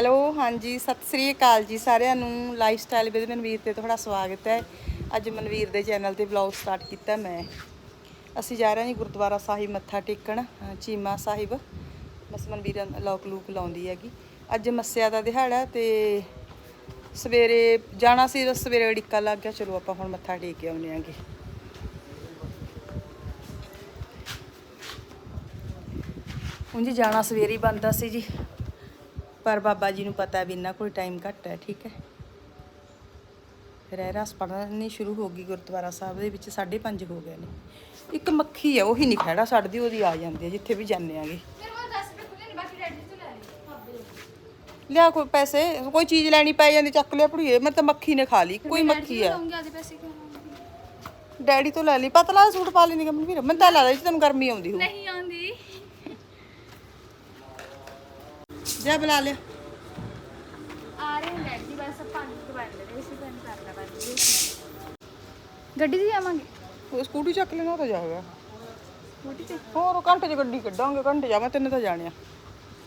Hello, ਹਾਂਜੀ, ਸਤਿ ਸ੍ਰੀ ਅਕਾਲ ਜੀ ਸਾਰਿਆਂ ਨੂੰ। ਲਾਈਫ ਸਟਾਈਲ ਵਿਦ ਮਨਵੀਰ ਤੇ ਤੁਹਾਡਾ ਸਵਾਗਤ ਹੈ। ਅੱਜ ਮਨਵੀਰ ਦੇ ਚੈਨਲ ਤੇ ਵਲੌਗ ਸਟਾਰਟ ਕੀਤਾ ਮੈਂ। ਅਸੀਂ ਜਾ ਰਹੇ ਹਾਂ ਜੀ ਗੁਰਦੁਆਰਾ ਸਾਹਿਬ ਮੱਥਾ ਟੇਕਣ ਚੀਮਾ ਸਾਹਿਬ। ਬਸ ਮਨਵੀਰ ਲੋਕ ਲੂਕ ਲਾਉਂਦੀ ਹੈਗੀ। ਅੱਜ ਮੱਸਿਆ ਦਾ ਦਿਹਾੜਾ ਤੇ ਸਵੇਰੇ ਜਾਣਾ ਸੀ ਸਵੇਰੇ ਅੜਿੱਕਾ ਲੱਗ ਗਿਆ। ਚਲੋ ਆਪਾਂ ਹੁਣ ਮੱਥਾ ਟੇਕ ਕੇ ਆਉਂਦੇ ਆਂਗੇ ਉਂਝ ਜਾਣਾ ਸਵੇਰੇ ਹੀ ਬੰਦਾ ਸੀ ਜੀ। ਪਰ ਬਾਬਾ ਜੀ ਨੂੰ ਪਤਾ ਵੀ ਇਹਨਾਂ ਕੋਲ ਟਾਈਮ ਘੱਟ ਹੈ ਠੀਕ ਹੈ। ਫਿਰ ਇਹ ਰਸ ਪੜ੍ਹਨੀ ਸ਼ੁਰੂ ਹੋ ਗਈ ਗੁਰਦੁਆਰਾ ਸਾਹਿਬ ਦੇ ਵਿੱਚ 5:30 ਹੋ ਗਏ ਨੇ। ਇੱਕ ਮੱਖੀ ਹੈ ਉਹੀ ਨਹੀਂ ਖੜਾ ਛੱਡਦੀ ਉਹਦੀ ਆ ਜਾਂਦੀ ਹੈ ਜਿੱਥੇ ਵੀ ਜਾਂਦੇ ਆਂਗੇ ਲਿਆ ਕੋਈ ਪੈਸੇ ਕੋਈ ਚੀਜ਼ ਲੈਣੀ ਪੈ ਜਾਂਦੀ ਚੱਕ ਲਿਆ ਭੜੀਏ ਮੈਂ ਤਾਂ ਮੱਖੀ ਨੇ ਖਾ ਲਈ ਕੋਈ ਮੱਖੀ ਹੈ। ਡੈਡੀ ਤੋਂ ਲੈ ਲਈ ਪਤਲਾ ਸੂਟ ਪਾ ਲੈਣੀ ਕਿ ਮਨਵੀਰ ਮੈਂ ਤਾਂ ਲੈ ਲਈ ਤੈਨੂੰ ਗਰਮੀ ਆਉਂਦੀ ਹੋ ਨਹੀਂ ਆਉਂਦੀ। ਜਾ ਬੁਲਾ ਲਿਆ। ਆ ਰਹੇ ਨੇ ਡੈਡੀ ਬਸ ਪੰਜ ਕੁ ਵੱਜ ਰਹੇ ਸੀ ਬੰਦ ਕਰ ਲਾ ਬੰਦ ਗੱਡੀ ਤੇ ਜਾਵਾਂਗੇ? ਉਹ ਸਕੂਟੀ ਚੱਕ ਲੈਣਾ ਤਾਂ ਜਾਏਗਾ ਸਕੂਟੀ ਤੇ? ਹੋਰ ਘੰਟੇ ਚ ਗੱਡੀ ਕੱਢਾਂਗੇ ਘੰਟੇ ਜਾ ਮੈਂ ਤਿੰਨ ਤਾਂ ਜਾਣਿਆ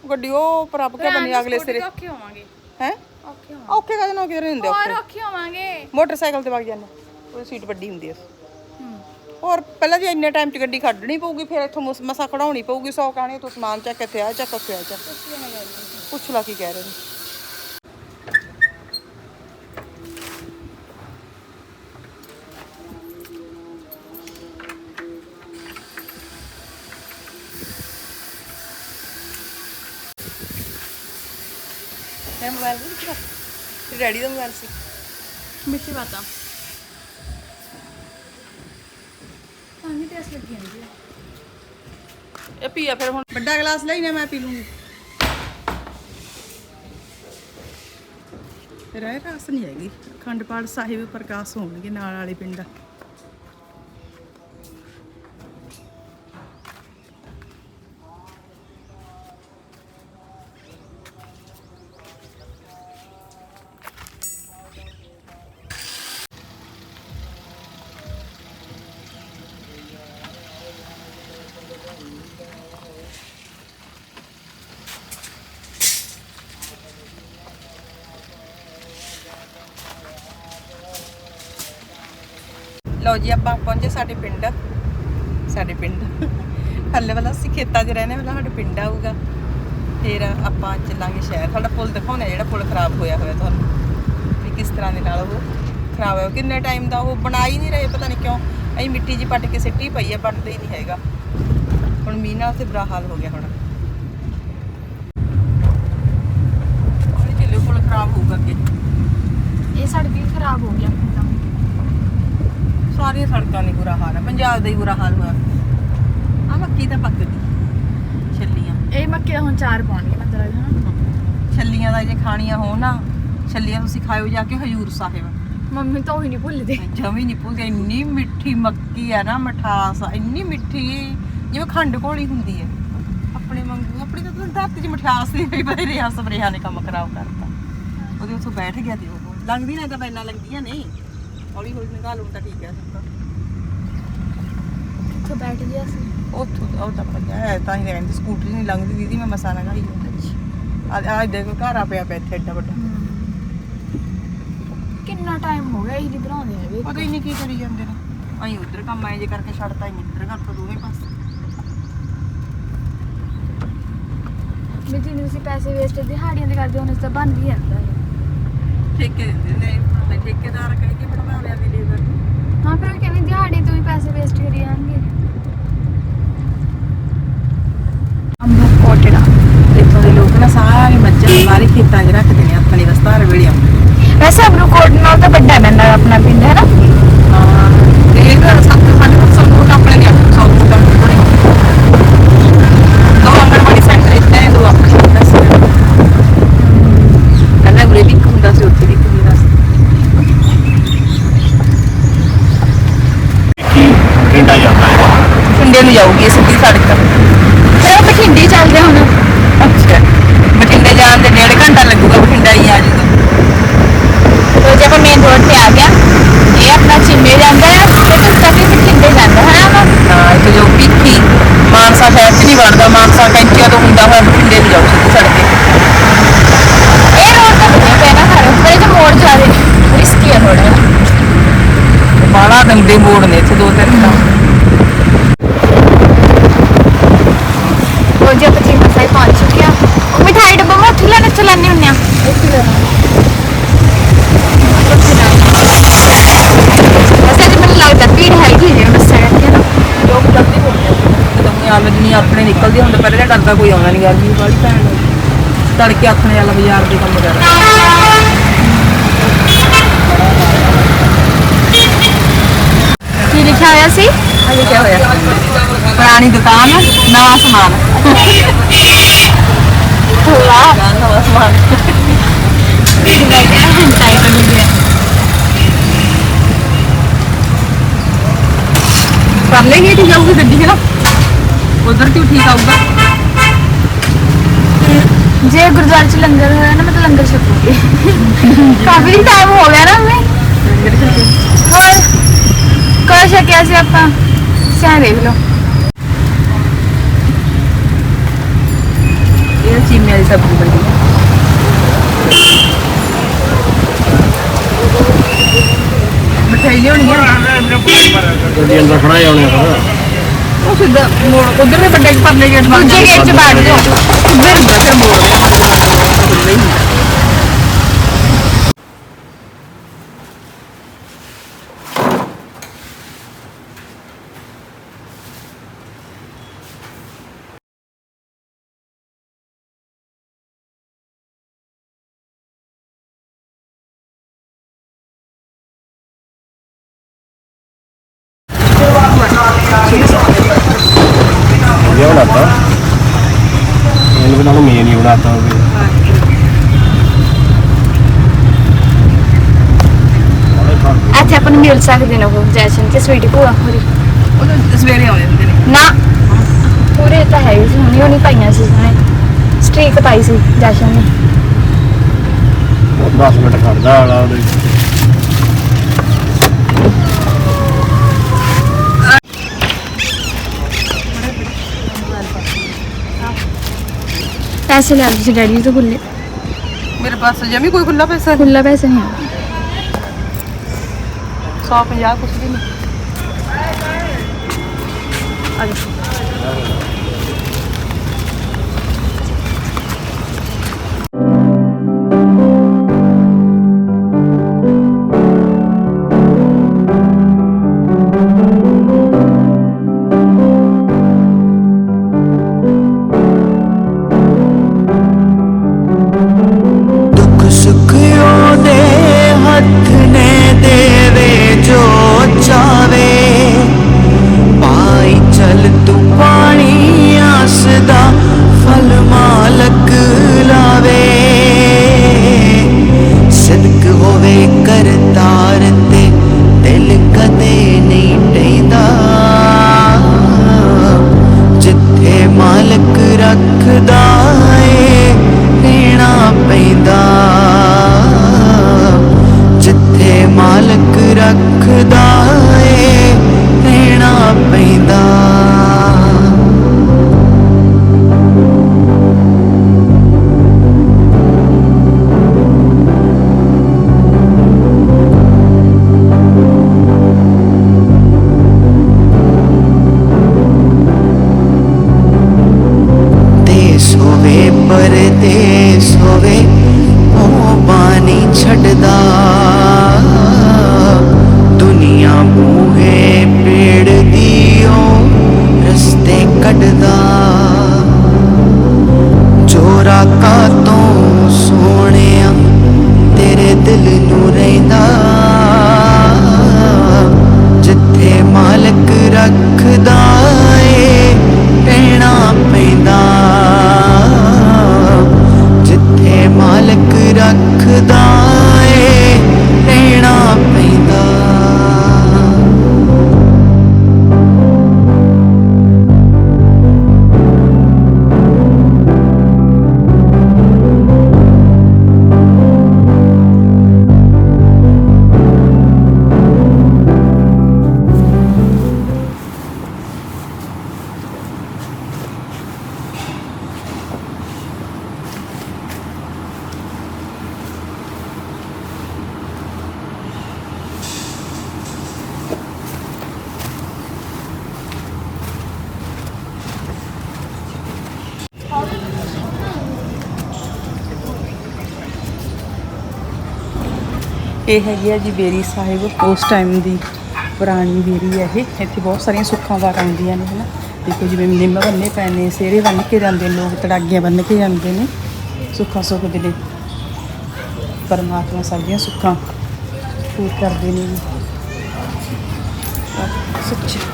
ਗੱਡੀ ਉਹ ਪ੍ਰਭ ਕੇ ਬਣੀ ਅਗਲੇ ਸਿਰੇ। ਔਖੇ ਹੋਵਾਂਗੇ ਹੈ? ਔਖੇ ਹੋਵਾਂਗੇ। ਔਖੇ ਕਦੇ ਨਾ ਕਿਧਰੇ ਹੁੰਦੇ ਹੋਰ ਔਖੇ ਔਖੇ ਹੋਵਾਂਗੇ। ਮੋਟਰਸਾਈਕਲ ਤੇ ਵਗ ਜਾਂਦੇ। ਉਹਦੀ ਸੀਟ ਵੱਡੀ ਹੁੰਦੀ ਹੈ ਹੋਰ ਪਹਿਲਾਂ ਜੀ ਇੰਨੇ ਟਾਈਮ 'ਚ ਗੱਡੀ ਕੱਢਣੀ ਪਊਗੀ ਫਿਰ ਇੱਥੋਂ ਮੁਸ- ਖੜਾਉਣੀ ਪਊਗੀ ਸੌ ਕਹਾਣੀ ਤੂੰ ਸਮਾਨ ਚੱਕ ਇੱਥੇ ਆ ਚੱਕ ਉੱਥੇ ਆ ਚੱਕ। ਪੁੱਛ ਲਾ ਕੀ ਕਹਿ ਰਹੇ ਨੇ। ਇਹ ਮੋਬਾਈਲ ਵੀ ਰੈਡੀ ਦਾ ਮੋਬਾਈਲ ਸੀ। ਮਿੱਠੀ ਬਾਤਾਂ। ਪਾਣੀ ਤੇ ਅਸ ਲੱਗੀ ਜਾਂਦੀ ਹੈ ਇਹ ਪੀਆ ਫਿਰ ਹੁਣ। ਵੱਡਾ ਗਲਾਸ ਲਈ ਨਾ ਮੈਂ ਪੀ ਲੂੰਗੀ। ਰਹਿ ਰਾਸ ਨਹੀਂ ਹੈਗੀ। ਖੰਡਪਾਲ ਸਾਹਿਬ ਪ੍ਰਕਾਸ਼ ਹੋਣਗੇ ਨਾਲ ਵਾਲੇ ਪਿੰਡ ਲਓ ਜੀ, ਆਪਾਂ ਪਹੁੰਚੇ ਸਾਡੇ ਪਿੰਡ। ਸਾਡੇ ਪਿੰਡ। ਹੱਲੇ ਵਾਲਾ ਅਸੀਂ ਖੇਤਾਂ 'ਚ ਰਹਿੰਦੇ ਵਾਲਾ ਸਾਡੇ ਪਿੰਡ ਆਊਗਾ। ਫਿਰ ਆਪਾਂ ਚੱਲਾਂਗੇ ਸ਼ਹਿਰ। ਸਾਡਾ ਪੁਲ ਦਿਖਾਉਣਾ, ਜਿਹੜਾ ਪੁਲ ਖਰਾਬ ਹੋਇਆ ਹੋਇਆ ਤੁਹਾਨੂੰ। ਵੀ ਕਿਸ ਤਰ੍ਹਾਂ ਦੇ ਨਾਲ ਉਹ ਖਰਾਬ ਹੋਇਆ। ਕਿੰਨੇ ਟਾਈਮ ਦਾ ਉਹ ਬਣਾ ਹੀ ਨਹੀਂ ਰਹੇ, ਪਤਾ ਨਹੀਂ ਕਿਉਂ। ਅਸੀਂ ਮਿੱਟੀ ਜੀ ਪੱਟ ਕੇ ਸਿੱਟੀ ਪਈ ਹੈ ਬਣਦਾ ਹੀ ਨਹੀਂ ਹੈਗਾ। ਹੁਣ ਮੀਂਹ ਨਾਲ ਤੇ ਬੁਰਾ ਹਾਲ ਹੋ ਗਿਆ ਹੁਣ। ਹੌਲੀ ਚੱਲਿਓ ਪੁਲ ਖਰਾਬ ਹੋਊਗਾ ਅੱਗੇ। ਇਹ ਸੜਕ ਵੀ ਖਰਾਬ ਹੋ ਗਿਆ। ਹੁਣ ਤਾਂ ਸਾਰੀਆਂ ਸੜਕਾਂ ਦੀ ਬੁਰਾ ਹਾਲ ਹੈ ਪੰਜਾਬ ਦਾ ਹੀ ਬੁਰਾ ਹਾਲ ਹੋਇਆ। ਆ ਮੱਕੀ ਤਾਂ ਪੱਕ ਗਈ ਛੱਲੀਆਂ। ਇਹ ਮੱਕੇ ਹੁਣ ਚਾਰ ਪਾਉਣਗੇ ਮਤਲਬ ਹਨਾ ਛੱਲੀਆਂ ਦਾ ਜੇ ਖਾਣੀਆਂ ਹੋਣ ਨਾ ਛੱਲੀਆਂ ਤੁਸੀਂ ਖਾਇਓ ਜਾ ਕੇ ਹਜੂਰ ਸਾਹਿਬ। ਮੰਮੀ ਤਾਂ ਉਹੀ ਨਹੀਂ ਭੁੱਲਦੇ। ਜਮੀ ਨਹੀਂ ਭੁੱਲਦੀ ਇੰਨੀ ਮਿੱਠੀ ਮੱਕੀ ਹੈ ਨਾ ਮਠਾਸ ਆ, ਇੰਨੀ ਮਿੱਠੀ। ਜਿਵੇਂ ਖੰਡ ਘੋਲੀ ਹੁੰਦੀ ਹੈ। ਆਪਣੇ ਵਾਂਗੂ ਆਪਣੀ ਤਾਂ ਧਰਤੀ 'ਚ ਮਠਿਆਸ ਦੀ ਵੀ ਬੜੇ ਰਿਆ ਸਪਰੇਹਾਂ ਨੇ ਕੰਮ ਖਰਾਬ ਕਰਤਾ। ਉਹਦੇ ਉੱਥੋਂ ਬੈਠ ਗਿਆ ਤੇ ਉਹ। ਲੰਘਦੀ ਨਾ ਤਾਂ ਪੈਣਾ ਲੰਘਦੀਆਂ ਨਹੀਂ ਹੌਲੀ ਹੌਲੀ ਨਿਕਾਲ ਲੂੰ ਤਾਂ ਠੀਕ ਹੈ ਸਭ ਇੱਥੇ ਬੈਠ ਗਿਆ ਸੀ। ਉੱਥੋਂ ਉਹ ਤਾਂ ਪਤਾ ਹੈ ਤਾਂ ਹੀ ਕਹਿੰਦੀ ਸਕੂਟਰੀ ਨਹੀਂ ਲੰਘਦੀ ਦੀਦੀ ਮੈਂ ਮਸਾ ਲੰਘਾਈ ਆ। ਆ ਦੇਖੋ ਘਰ ਆ ਪਿਆ ਪਿਆ ਇੱਥੇ ਏਡਾ ਵੱਡਾ। ਕਿੰਨਾ ਟਾਈਮ ਹੋ ਗਿਆ ਇਹ ਨਹੀਂ ਬਣਾਉਂਦੇ ਹੈਗੇ ਪਤਾ ਹੀ ਨਹੀਂ ਕੀ ਕਰੀ ਜਾਂਦੇ ਨੇ। ਅਸੀਂ ਉਧਰ ਕੰਮ ਆਏ ਜੇ ਕਰਕੇ ਛੱਡਤਾ ਹੀ ਨਹੀਂ ਇੱਧਰ ਕਰਤਾ ਦੋਵੇਂ ਪਾਸੇ। ਵੀ ਜਿੰਨੇ ਤੁਸੀਂ ਪੈਸੇ ਵੇਸਟ ਦਿਹਾੜੀਆਂ ਦੇ ਕਰਦੇ ਹੋ ਉਹਨੇ ਤਾਂ ਬਣ ਵੀ ਜਾਂਦਾ ਹੈ ਠੇਕੇ ਦਿੰਦੇ ਨੇ। ਭਾਵੇਂ ਠੇਕੇਦਾਰ ਕਹਿ ਕੇ ਬਣਵਾ ਲਿਆ ਵੀ ਲੇਬਰ ਹਾਂ ਫਿਰ ਉਹ ਕਹਿੰਦੇ ਦਿਹਾੜੀ ਤੋਂ ਵੀ ਪੈਸੇ ਵੇਸਟ ਕਰੀ ਜਾਣਗੇ। ਅੰਬੂ ਕੋਟੜਾ। ਇੱਥੋਂ ਦੇ ਲੋਕ ਨਾ ਸਾਰੇ ਮੱਝਾਂ ਬਾਹਰ ਖੇਤਾਂ 'ਚ ਰੱਖਦੇ ਨੇ ਆਪਣੇ ਰਸਤਾਰ ਵੇਲੇ ਆਉਂਦੇ ਵੈਸੇ ਅਬਰੂ ਕੋਟ ਨਾਲ ਤਾਂ ਵੱਡਾ ਪੈਂਦਾ ਆਪਣਾ ਪਿੰਡ ਹੈ ਨਾ? ਹਾਂ। ਮਾਨਸਾ ਸ਼ਹਿਰ 'ਚ ਨਹੀਂ ਵੜਦਾ ਮਾਨਸਾ ਕੈਂਚੀਆਂ ਤੋਂ ਹੁੰਦਾ ਹੋਇਆ ਬਠਿੰਡੇ ਨੂੰ ਜਾਊ ਸੜਕ ਤੇ। ਇਹ ਰੋਡ ਤਾਂ ਵਧੀਆ ਹਰ ਪਰ ਇਹ ਮੋੜ ਜਾ ਰਹੇ ਰਿਸਕੀ ਹੈ ਥੋੜਾ ਬਾਲਾ ਗੰਦੇ ਮੋੜ ਨੇ ਇੱਥੇ ਦੋ ਤਿੰਨ ਤਾਂ। ਆਮ ਦੁਨੀਆ ਆਪਣੇ ਨਿਕਲਦੀ ਹੁੰਦੇ ਪਹਿਲੇ ਤਾਂ ਡਰਦਾ ਕੋਈ ਆਉਂਦਾ ਨਹੀਂ ਗਰਮੀ ਵਾਲੀ ਭੈਣ ਨੂੰ ਤੜਕੇ ਆਖਣੇ ਵਾਲਾ ਬਾਜ਼ਾਰ ਦੇ ਕੰਮ ਕਰ। ਕੀ ਲਿਖਿਆ ਹੋਇਆ ਸੀ? ਆ ਲਿਖਿਆ ਹੋਇਆ। ਪੁਰਾਣੀ ਦੁਕਾਨ ਨਵਾਂ ਸਮਾਨ। ਵਾਹ ਦੁਕਾਨ ਨਵਾਂ ਸਮਾਨ। ਟਾਈਟਲ ਮਿਲ ਗਿਆ ਕਰ ਲੈਂਗੇ ਠੀਕ ਆਊਗੀ ਗੱਡੀ ਹੈ ਨਾ? ਉਧਰ ਕਿਉਂ ਠੀਕ ਆਊਗਾ? ਜੇ ਗੁਰਦੁਆਰੇ ਚ ਲੰਗਰ ਹੋਇਆ ਨਾ ਮੈਂ ਤਾਂ ਲੰਗਰ ਛਕੂਗੀ। ਕਾਫੀ ਟਾਈਮ ਹੋ ਗਿਆ ਨਾ ਮੈਂ ਹੋਰ? ਕਦੋਂ ਛਕਿਆ ਸੀ ਆਪਾਂ? ਸਿਆ ਦੇਖ ਲਓ। ਇਹ ਚੀਮੇ ਦੀ ਸਬਜ਼ੀ ਬਣੀ। ਹੈ ਮਠਾਈ ਲਿਆਉਣੀ ਹੈ ਗੱਡੀ ਅੰਦਰ ਖੜਾ ਜਾਉਣੇ ਫਿਰ ਉਹ ਸਿੱਧਾ ਉਧਰ ਦੇ ਵੱਡੇ ਪਰਲੇ ਗੇਟ ਵੱਲ ਦੂਜੇ ਗੇਟ 'ਚ ਬੈਠ ਜਾਓ। ਹੁੰਦਾ ਫਿਰ ਮੋੜ ਦੇ ਖੁੱਲ੍ਹਾ ਹੀ ਹੁੰਦਾ। ਵਧੀਆ ਬਣਾਤਾ ਇਹਨੂੰ ਵੀ ਨਾਲ ਮੇਨ ਹੀ ਬਣਾਤਾ ਹੋਵੇ ਇੱਥੇ ਆਪਾਂ ਨੂੰ ਮਿਲ ਸਕਦੇ ਨੇ ਉਹ ਜੈਸ਼ਨ ਤੇ ਸਵੀਟੀ ਭੂਆ ਹੋਰੀ। ਉਹ ਤਾਂ ਸਵੇਰੇ ਆਉਂਦੇ ਹੁੰਦੇ ਨੇ। ਨਾ ਪੂਰੇ ਤਾਂ ਹੈ ਸੀ ਹੁਣੀ ਹੁਣੀ ਪਾਈਆਂ ਸੀ ਉਹਨੇ ਸਟ੍ਰੀਕ ਪਾਈ ਸੀ ਜੈਸ਼ਨ ਨੇ। 10 ਮਿੰਟ ਖੜਦਾ ਵਾਲਾ ਉਹਦੇ। ਪੈਸੇ ਲੈ ਤੁਸੀਂ ਡੈਡੀ ਤੋਂ ਖੁੱਲੇ ਮੇਰੇ ਪਾਸ ਜਮੀ ਕੋਈ ਖੁੱਲਾ ਪੈਸਾ ਖੁੱਲਾ ਪੈਸੇ ਨਹੀਂ 150 ਕੁਛ ਵੀ ਨਹੀਂ। ਆ ਇਹ ਹੈਗੀ ਆ ਜੀ ਬੇਰੀ ਸਾਹਿਬ, ਉਸ ਟਾਈਮ ਦੀ ਪੁਰਾਣੀ ਬੇਰੀ ਹੈ ਇਹ। ਇੱਥੇ ਬਹੁਤ ਸਾਰੀਆਂ ਸੁੱਖਾਂ ਵਾਰ ਆਉਂਦੀਆਂ ਨੇ, ਹਨਾ। ਦੇਖੋ ਜਿਵੇਂ ਨਿੰਮ ਬੰਨੇ ਪਏ ਨੇ ਸੇਰੇ ਬੰਨ ਕੇ ਜਾਂਦੇ ਨੇ, ਲੋਕ ਤੜਾਗੀਆਂ ਬੰਨ ਕੇ ਜਾਂਦੇ ਨੇ। ਸੁੱਖਾਂ ਸੁੱਖਦੇ ਨੇ। ਪਰਮਾਤਮਾ ਸਭ ਦੀਆਂ ਸੁੱਖਾਂ ਪੂਰ ਕਰਦੇ ਨੇ ਜੀ। ਸੱਚੇ।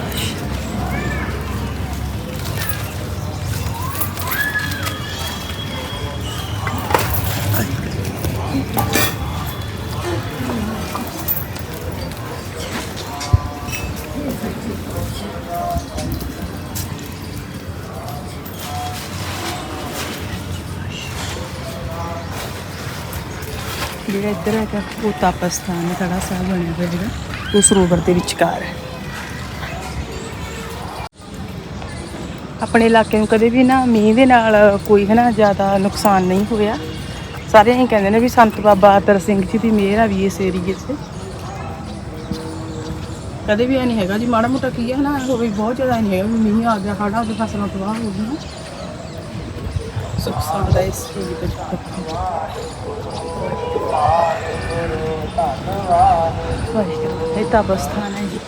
ਜਿਹੜਾ ਇੱਧਰ ਹੈਗਾ, ਉਹ ਤਪਸਥਾਨ ਖੜਾ ਸਾਹਿਬ ਬਣਿਆ ਹੋਇਆ ਜਿਹੜਾ। ਉਹ ਸਰੋਵਰ ਦੇ ਵਿਚਕਾਰ ਹੈ। ਆਪਣੇ ਇਲਾਕੇ ਨੂੰ ਕਦੇ ਵੀ ਨਾ ਮੀਂਹ ਦੇ ਨਾਲ ਕੋਈ ਹੈ ਨਾ ਜ਼ਿਆਦਾ ਨੁਕਸਾਨ ਨਹੀਂ ਹੋਇਆ। ਸਾਰੇ ਇਹ ਕਹਿੰਦੇ ਨੇ ਵੀ ਸੰਤ ਬਾਬਾ ਆਦਰ ਸਿੰਘ ਜੀ ਦੀ ਮਿਹਰ ਆ ਵੀ ਇਸ ਏਰੀਏ 'ਚ। ਕਦੇ ਵੀ ਇਹ ਨਹੀਂ ਹੈਗਾ ਜੀ, ਮਾੜਾ ਮੋਟਾ ਕੀ ਹੈ ਨਾ ਹੋਵੇ ਬਹੁਤ ਜ਼ਿਆਦਾ ਨਹੀਂ ਹੈਗਾ ਵੀ ਮੀਂਹ ਆ ਗਿਆ, ਸਾਡਾ ਆ ਫਸਲਾਂ ਤਬਾਹ ਹੋ ਗਈਆਂ। ਸੁਖ ਸਾਂਦਾ ਇਸ ਏਰੀਏ ਵਿੱਚ ਵਾਹਿਗੁਰੂ ਇਹ ਹੈ ਜੀ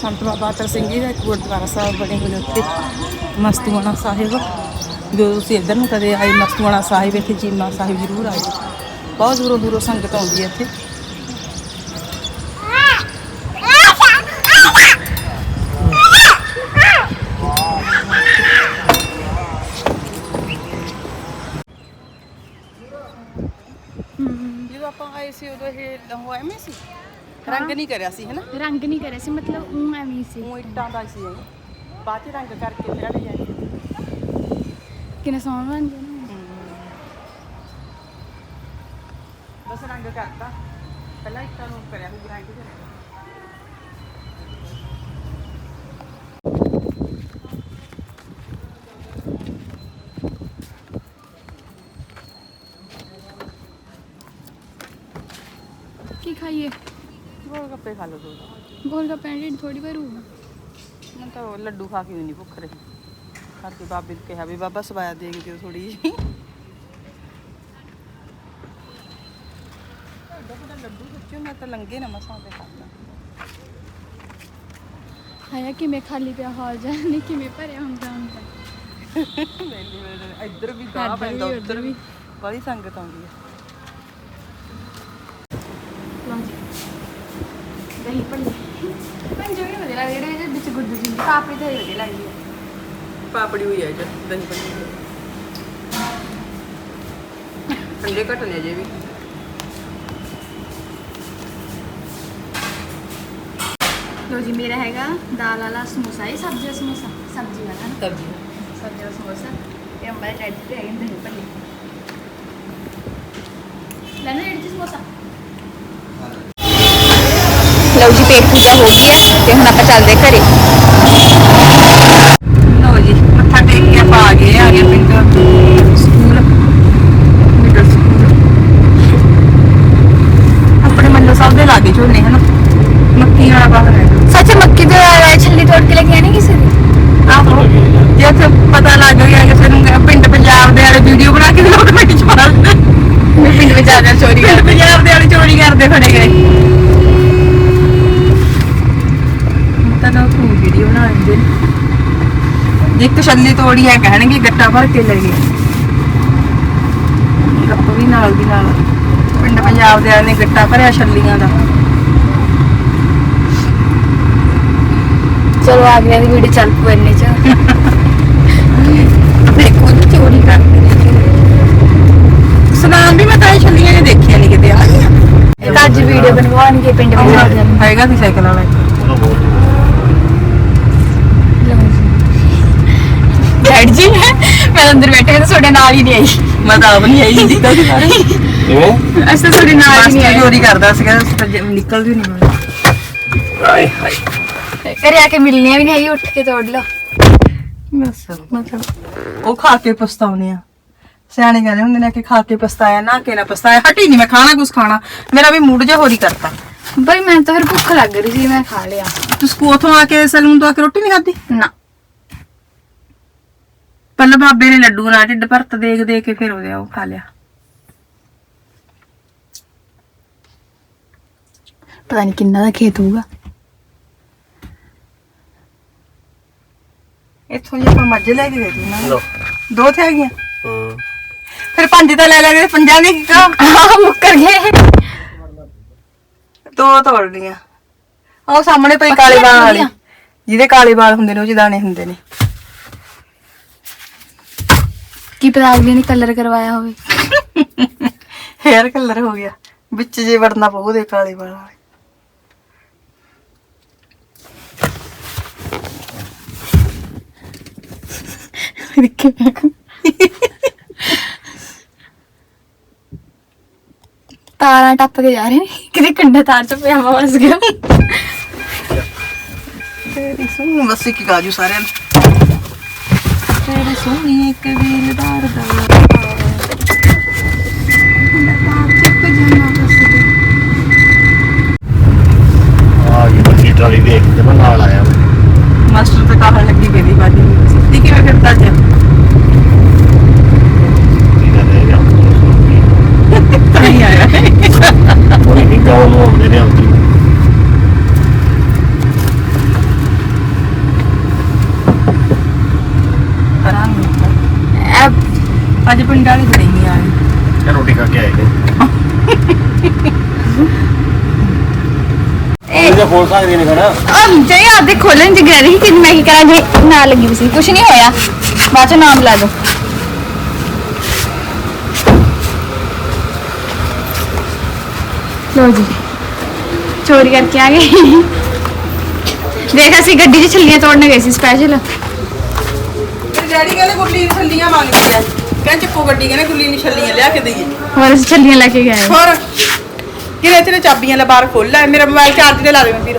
ਸੰਤ ਬਾਬਾ ਤਰ ਸਿੰਘ ਜੀ ਦਾ ਇੱਕ ਗੁਰਦੁਆਰਾ ਸਾਹਿਬ ਬਣੇ ਹੋਏ ਨੇ ਉੱਥੇ, ਮਸਤੂਆਣਾ ਸਾਹਿਬ। ਜੋ ਤੁਸੀਂ ਇੱਧਰ ਨੂੰ ਕਦੇ ਆਏ ਮਸਤੂਆਣਾ ਸਾਹਿਬ, ਇੱਥੇ ਚੀਮਾ ਸਾਹਿਬ ਜ਼ਰੂਰ ਆਏ ਬਹੁਤ ਦੂਰੋਂ ਦੂਰੋਂ ਸੰਗਤ ਆਉਂਦੀ ਹੈ ਇੱਥੇ। ਆਏ ਸੀ ਉਦੋਂ ਇਹ ਲਹੋ ਐਵੇਂ ਸੀ? ਰੰਗ ਨਹੀਂ ਕਰਿਆ ਸੀ ਹੈਨਾ? ਰੰਗ ਨਹੀਂ ਕਰਿਆ ਸੀ ਮਤਲਬ ਉਹ ਐਵੇਂ ਹੀ ਸੀ। ਉਹ ਇੱਟਾਂ ਦਾ ਸੀ ਇਹ। ਬਾਅਦ ਚ ਰੰਗ ਕਰਕੇ ਫਿਰ ਹਟ ਜਾਏ ਕਿੰਨਾ ਸੋਹਣਾ ਬਣ ਗਿਆ ਨਾ। ਬਸ ਰੰਗ ਕਰਤਾ। ਪਹਿਲਾਂ ਇੱਟਾਂ ਨੂੰ ਕਰਿਆ ਸੀ ਰੰਗ ਕਰਿਆ ਕੀ ਖਾਈਏ ਗੋਲ ਗੱਪੇ ਖਾ ਲਓ ਦੋ ਗੋਲ ਗੱਪੇ ਢਿੱਡ ਥੋੜੀ ਭਰੂ ਮੈਂ ਤਾਂ ਉਹ ਲੱਡੂ ਖਾ ਕੇ ਵੀ ਨਹੀਂ ਭੁੱਖ ਰਹੀ ਕਰਕੇ ਬਾਬੇ ਨੂੰ ਕਿਹਾ ਵੀ ਬਾਬਾ ਸਵਾਇਆ ਦੇ ਕੇ ਦਿਓ ਥੋੜੀ ਜਿਹੀ ਲੱਡੂ ਸੱਚੋ ਮੈਂ ਤਾਂ ਲੰਗੇ ਨਾ ਮਸਾਂ ਤੇ ਖਾਦਾ ਹਾਇਆ ਕਿਵੇਂ ਖਾਲੀ ਪਿਆ ਹਾਲ ਜਾਂ ਨਹੀਂ ਕਿਵੇਂ ਭਰਿਆ ਹੁੰਦਾ ਹੁੰਦਾ ਇੱਧਰ ਵੀ ਇੱਧਰ ਗਾਹ ਪੈਂਦਾ ਵੀ, ਉੱਧਰ ਵੀ ਬੜੀ ਸੰਗਤ ਆਉਂਦੀ ਹੈ ਲਓ ਜੀ ਦਹੀਂ ਭੱਲੇ। ਮੈਂ ਜੋ ਵੀ ਵਧੀਆ ਲੱਗਦੇ ਜਿਹੜੇ ਇਹਦੇ ਵਿੱਚ ਗੁੱਡ ਜੀ ਪਾਪੜੀ ਤਾਂ ਵਧੀਆ ਲੱਗਦੀ ਹੈ। ਪਾਪੜੀ ਹੋਈ ਹੈ ਜੀ ਦਹੀਂ ਪੱਲੀ ਠੰਡੇ ਘੱਟ ਨੇ ਜੇ ਵੀ। ਲੋ ਜੀ ਮੇਰਾ ਹੈਗਾ ਦਾਲ ਵਾਲਾ ਸਮੋਸਾ ਇਹ ਸਬਜ਼ੀ ਦਾ ਸਮੋਸਾ ਸਬਜ਼ੀ ਵਾਲਾ ਨਾ। ਸਬਜ਼ੀ ਸਬਜ਼ੀ ਦਾ ਸਮੋਸਾ ਤੇ ਅੰਬਾ ਡੈਡੀ ਤੇ ਹੈਗੇ ਦਹੀਂ ਭੱਲੇ। ਲੈਣਾ ਡੈਡੀ ਜੀ ਸਮੋਸਾ। ਲਓ ਜੀ ਪੇਟ ਪੂਜਾ ਹੋ ਗਈ ਹੈ ਤੇ ਹੁਣ ਆਪਾਂ ਚੱਲਦੇ ਘਰੇ ਲਓ ਜੀ ਮੱਥਾ ਟੇਕ ਕੇ ਆਪਾਂ ਆ ਗਏ ਆ ਗਏ ਪਿੰਡ ਸਕੂਲ ਮਿਡਲ ਸਕੂਲ ਆਪਣੇ ਮੰਨੋ ਸਾਹਿਬ ਦੇ ਲਾਗੇ ਝੋਨੇ ਹਨ ਮੱਕੀ ਵਾਲਾ ਬਾਹਰ ਹੈ ਸੱਚ ਮੱਕੀ ਦੇ ਛੱਲੀ ਤੋੜ ਕੇ ਲੈ ਕੇ ਆਣੀ ਕਿਸੇ ਦੀ ਆਹੋ ਜੇ ਉੱਥੇ ਪਤਾ ਲੱਗ ਗਿਆ ਕਿਸੇ ਨੂੰ ਕਿ ਪਿੰਡ ਪੰਜਾਬ ਦੇ ਵਾਲੇ ਵੀਡੀਓ ਬਣਾ ਕੇ ਲੋਕ ਮਿੰਟ ਚ ਪਾ ਦਿੰਦੇ ਪਿੰਡ ਵਿੱਚ ਆ ਜਾ ਚੋਰੀ ਪਿੰਡ ਪੰਜਾਬ ਦੇ ਵਾਲੇ ਚੋਰੀ ਕਰਦੇ ਫੜੇ ਗਏ ਤਾਂ ਲੋਕ ਵੀਡੀਓ ਬਣਾ ਲੈਂਦੇ ਨੇ। ਜੇ ਇੱਕ ਛੱਲੀ ਤੋੜੀ ਹੈ ਕਹਿਣਗੇ ਗੱਟਾ ਭਰ ਕੇ ਲੈ ਗਏ। ਵੀ ਨਾਲ ਦੀ ਨਾਲ ਪਿੰਡ ਪੰਜਾਬ ਦੇ ਨੇ ਗੱਟਾ ਭਰਿਆ ਛੱਲੀਆਂ ਦਾ। ਚਲੋ ਅਗਲੇ ਦੀ ਵੀਡੀਓ ਚੱਲ ਪੂ ਇੰਨੇ ਚ ਦੇਖੋ ਚੋਰੀ ਕਰਦੇ ਨੇ ਸਨਾਮ ਵੀ ਮੈਂ ਤਾਂ ਇਹ ਛੱਲੀਆਂ ਨੇ ਦੇਖੀਆਂ ਨਹੀਂ ਕਿਤੇ ਆ ਗਈਆਂ। ਇੱਕ ਅੱਜ ਵੀਡੀਓ ਬਣਵਾਉਣਗੇ ਪਿੰਡ ਪੰਜਾਬ ਦੇ ਹੈਗਾ ਸੀ ਸਾਈਕਲ ਵਾਲਾ ਡੈਡ ਜੀ ਮੈਂ। ਅੰਦਰ ਬੈਠੇ ਹਾਂ ਤੇ ਤੁਹਾਡੇ ਨਾਲ ਹੀ ਨਹੀਂ ਆਈ। ਮੈਂ ਤਾਂ ਆਪ ਨਹੀਂ ਆਈ ਨਿਕਲ ਦੀ ਬਾਹਰ ਕਿਵੇਂ ਅਸੀਂ ਤਾਂ ਤੁਹਾਡੇ ਨਾਲ ਹੀ ਨਹੀਂ ਆਏ ਚੋਰੀ ਕਰਦਾ ਸੀਗਾ ਜੇ ਨਿਕਲਦੀ ਨਹੀਂ ਮੈਂ। ਆਏ ਹਾਏ। ਘਰੇ ਆ ਕੇ ਮਿਲਣੀਆਂ ਵੀ ਨਹੀਂ ਆਈ ਉੱਠ ਕੇ ਤੋੜ ਲਓ। ਬਸ ਮਤਲਬ ਉਹ ਖਾ ਕੇ ਪਛਤਾਉਨੇ ਆ। ਸਿਆਣੇ ਕਹਿੰਦੇ ਹੁੰਦੇ ਨੇ ਕਿ ਖਾ ਕੇ ਪਛਤਾਇਆ ਨਾ ਕਿ ਨਾ ਪਛਤਾਇਆ। ਹਟੀ ਨਹੀਂ ਮੈਂ ਖਾਣਾ ਕੁਛ ਖਾਣਾ। ਮੇਰਾ ਵੀ ਮੂਡ ਜਿਹਾ ਹੋਰੀ ਕਰਤਾ। ਬਈ ਮੈਨੂੰ ਤਾਂ ਫਿਰ ਭੁੱਖ ਲੱਗ ਰਹੀ ਸੀ ਮੈਂ ਖਾ ਲਿਆ। ਤੂੰ ਸਕੂ ਉਥੋਂ ਆ ਕੇ ਸਲੂਨ ਤੋਂ ਆ ਕੇ ਰੋਟੀ ਨਹੀਂ ਖਾਧੀ? ਨਾ। ਪਹਿਲਾਂ ਬਾਬੇ ਨੇ ਲੱਡੂ ਨਾਲ ਢਿੱਡ ਭਰਤ ਦੇਖ ਦੇ ਕੇ ਫਿਰ ਉਹਦੇ ਉਹ ਖਾ ਲਿਆ। ਪਤਾ ਨਹੀਂ ਕਿੰਨਾ ਦਾ ਖੇਤ ਹੋਊਗਾ। ਇੱਥੋਂ ਜੇ ਆਪਾਂ ਮੱਝ ਲੈ ਕੇ ਗਏ ਨਾ। ਦੋ ਤੇ ਆ ਗਈਆਂ। ਹੂੰ। ਫਿਰ ਪੰਜ ਤਾਂ ਲੈ ਲੈਣੇ ਪੰਜਾਂ ਦੇ ਕਿਹਾ ਆਹ ਮੁੱਕਰ ਗਏ। ਦੋ ਤੋੜਨੀਆਂ ਉਹ ਸਾਹਮਣੇ ਪਈ ਕਾਲੇ ਵਾਲ ਵਾਲੀ। ਜਿਹਦੇ ਕਾਲੇ ਬਾਲ ਹੁੰਦੇ ਨੇ ਉਹ ਚ ਹੁੰਦੇ ਨੇ। ਕੀ ਪਤਾ ਅਗਲੇ ਨੇ ਕਲਰ ਕਰਵਾਇਆ ਹੋਵੇ? ਹੇਅਰ ਕਲਰ ਹੋ ਗਿਆ। ਵਿੱਚ ਜੇ ਵੜਨਾ ਪਊ ਉਹਦੇ ਕਾਲੇ ਵਾਲ। ਦੇਖੇ ਤਾਰਾਂ ਟੱਪ ਕੇ ਜਾ ਰਹੇ ਨੇ। ਕਿਤੇ ਕੰਡਾ ਤਾਰ ਚ ਪਜਾਮਾ ਵਸ ਗਿਆ। ਤੇਰੀ ਸੋਹਣੀ ਮੱਸੀ ਕੀ ਗਾਜੂ ਸਾਰਿਆਂ ਨੂੰ। ਤੇਰੀ ਸੋਹਣੀ ਕਬੀਲਦਾਰ ਦਾ ਆ ਗਈ ਵੱਡੀ ਟਰਾਲੀ ਦੇਖ ਕੇ ਮੈਂ ਨਾਲ ਆਇਆ ਮਾਸਟਰ ਤੇ ਕਾਹਲ ਲੱਗੀ ਗਈ ਬਾਜੀ ਸਿੱਧੀ ਕਿਵੇਂ ਫਿਰਦਾ ਅੱਜ ਇਹਦਾ ਰਹਿ ਗਿਆ ਨਹੀਂ ਆਇਆ ਕੋਈ ਨਹੀਂ ਗਾਉਂ ਨੂੰ ਆਉਂਦੇ ਨੇ ਆਉਂਦੀ ਕਰਾਂਗੇ ਅੱਜ ਪਿੰਡ ਵਾਲੇ ਬੜੀ ਨਹੀਂ ਆਏ ਇਹ ਰੋਟੀ ਖਾ ਕੇ ਆਏ ਨੇ ਇਹ ਜੇ ਖੋਲ ਸਕਦੇ ਨੇ ਖੜਾ। ਅਮ ਜੇ ਆਪਦੇ ਖੋਲਣ ਚ ਗਏ ਰਹੀ ਕਿ ਮੈਂ ਕੀ ਕਰਾਂ ਜੇ ਨਾ ਲੱਗੀ ਵੀ ਸੀ। ਕੁਛ ਨਹੀਂ ਹੋਇਆ। ਬਾਅਦ ਚ ਨਾਮ ਲਾ ਦੋ। ਲੋ ਜੀ। ਚੋਰੀ ਕਰਕੇ ਆ ਗਏ। ਦੇਖ ਅਸੀਂ ਗੱਡੀ 'ਚ ਛੱਲੀਆਂ ਤੋੜਨ ਗਏ ਸੀ ਸਪੈਸ਼ਲ ਮੇਰੇ ਡੈਡੀ ਕਹਿੰਦੇ ਗੁੱਲੀ ਨੂੰ ਛੱਲੀਆਂ ਮੰਗਦੀ ਆ। ਕਹਿੰਦੇ ਚੱਕੋ ਗੱਡੀ ਕਹਿੰਦੇ ਗੁੱਲੀ ਨੂੰ ਛੱਲੀਆਂ ਲਿਆ ਕੇ ਦਈਏ। ਹੋਰ ਅਸੀਂ ਛੱਲੀਆਂ ਲੈ ਕੇ ਗਏ। ਹੋਰ। ਕਿਰੇ ਤੇਰੇ ਚਾਬੀਆਂ ਲੈ ਬਾਹਰ ਖੋਲ ਲੈ ਮੇਰਾ ਮੋਬਾਈਲ ਚਾਰਜ ਤੇ ਲਾ ਦੇ ਮੈਂ ਵੀਰ।